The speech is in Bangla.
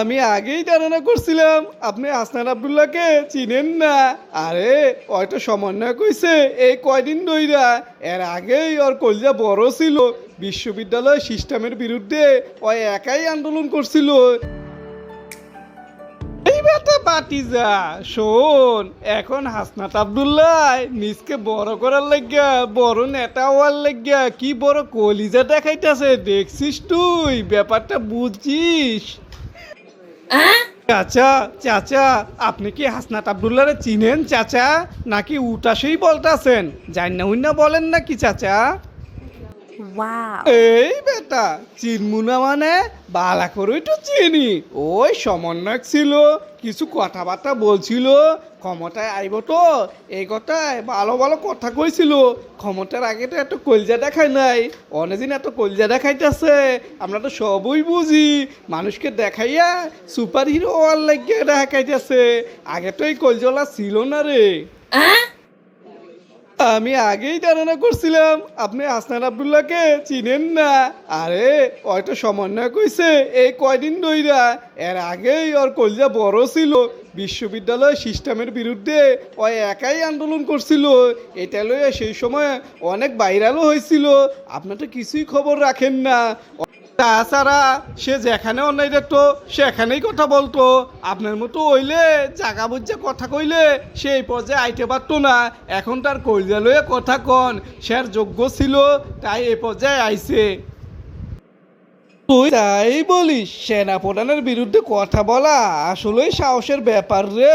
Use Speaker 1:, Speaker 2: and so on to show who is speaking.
Speaker 1: আমি আগেই ধারণা করছিলাম, আপনি আসনান আবদুল্লাহকে চিনেন না। আরে, হয়তো সমন্বয় কইছে, এই কয়দিন দইরা এর আগেই ওর কলজা বড় ছিল। বিশ্ববিদ্যালয় সিস্টেমের বিরুদ্ধে ওই একাই আন্দোলন করছিল। এই বেটা বাটিজা শোন, এখন হাসনাত আবদুল্লাহ নিজকে বড় করার লাগিয়া, বড় নেতা হওয়ার লাগিয়া কি বড় কলিজা দেখাইতেছে, দেখছিস তুই? ব্যাপারটা বুঝছিস? চাচা চাচা, আপনি কি হাসনাত আবদুল্লাহরে চিনেন, চাচা? নাকি উটাসেই বলতাছেন? জান না বলেন নাকি, চাচা?
Speaker 2: Wow.
Speaker 1: এই বেটা চিনমুনা মানে? বালা করেই তো চিনি। ওই সমন্বয়ক ছিল কিছু কথাবার্তা বলছিল ক্ষমতায় আইব তো। এই কথায় ভালো ভালো কথা কইছিল। ক্ষমতার আগে তো এত কলজা দেখায় নাই। অনেকদিন এত কলজা দেখাইতেছে। আমরা তো সবই বুঝি। মানুষকে দেখাইয়া সুপার হিরো হওয়ার লাগিয়ে দেখাইতেছে। আগে তো এই কলজলা ছিল না রে। আমি আগেই ধারণা করছিলাম, আপনি আসনান আবদুল্লাহকে চিনেন না। আরে হয়তো সমন্বয় কইছে এই কয়দিন দইরা এর আগেই ওর কলজা বড় ছিল। বিশ্ববিদ্যালয় সিস্টেমের বিরুদ্ধে ওই একাই আন্দোলন করছিল। এটা লইয়া সেই সময় অনেক ভাইরালও হয়েছিল আপনার তো কিছুই খবর রাখেন না। তাছাড়া সে যেখানে অন্যায় দেখতো সেখানেই কথা বলতো। আপনার মতো হইলে, জাগা বুঝে কথা কইলে, সেই পর্যায়ে আইতে পারতো না। এখন তার কইজা লয়ে কথা কন, সে যোগ্য ছিল, তাই এ পর্যায়ে আইছে। তুই তাই বলিস সেনা প্রধানের বিরুদ্ধে কথা বলা আসলেই সাহসের ব্যাপার রে।